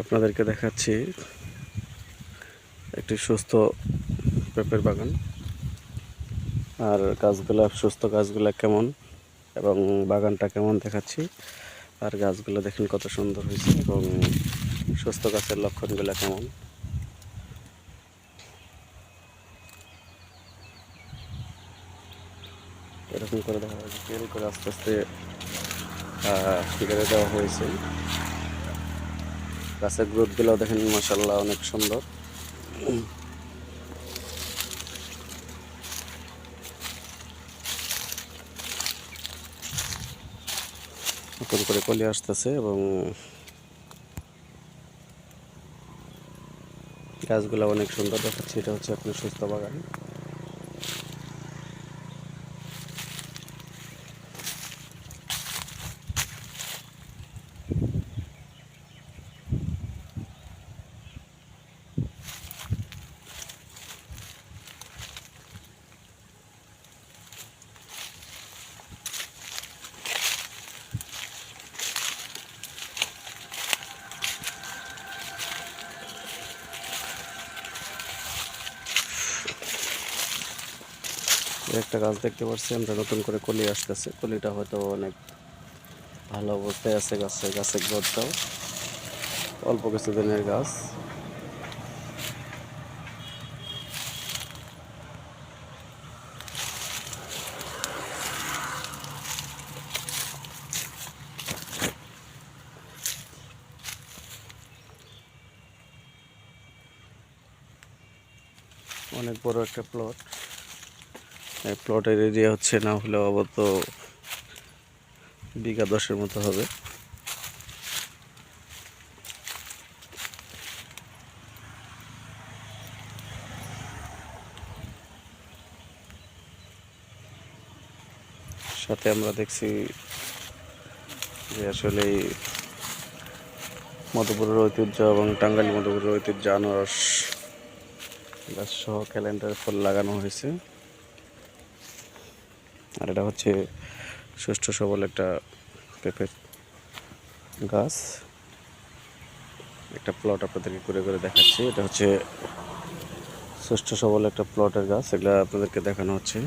আপনাদেরকে দেখাচ্ছি একটি সুস্থ পেঁপের বাগান। আর গাছগুলা, সুস্থ গাছগুলা কেমন এবং বাগানটা কেমন দেখাচ্ছি। আর গাছগুলো দেখেন কত সুন্দর হয়েছে এবং সুস্থ গাছের লক্ষণগুলো কেমন। এরকম করে দেখা যাচ্ছে আস্তে আস্তে দেওয়া হয়েছে। গাছের গ্রোথগুলো দেখেন মাসাল্লাহ অনেক সুন্দর। নতুন করে কলি আসতেছে এবং গাছগুলো অনেক সুন্দর দেখাচ্ছে। এটা হচ্ছে আপনার সুস্থ বাগান। একটা গাছ দেখতে পাচ্ছি আমরা নতুন করে কলি আসতেছে। কলিটা হয়তো অনেক ভালো অবস্থায় আছে গাছে গাছের গ্রোথটাও অল্প কিছু দিনের গাছ। অনেক বড় একটা প্লট প্লটের এরিয়া হচ্ছে না হলে অবত বিঘা দশের মতো হবে। সাথে আমরা দেখছি যে আসলে মধুপুরের ঐতিহ্য এবং টাঙ্গাইল মধুপুরের ঐতিহ্য আনারস সহ ক্যালেন্ডার ফল লাগানো হয়েছে। আর এটা হচ্ছে সুষ্ঠ সবল একটা পেঁপের গাছ। একটা প্লট আপনাদেরকে করে করে দেখাচ্ছি। এটা হচ্ছে সুষ্ঠু সবল একটা প্লটের গাছ। এগুলো আপনাদেরকে দেখানো হচ্ছে।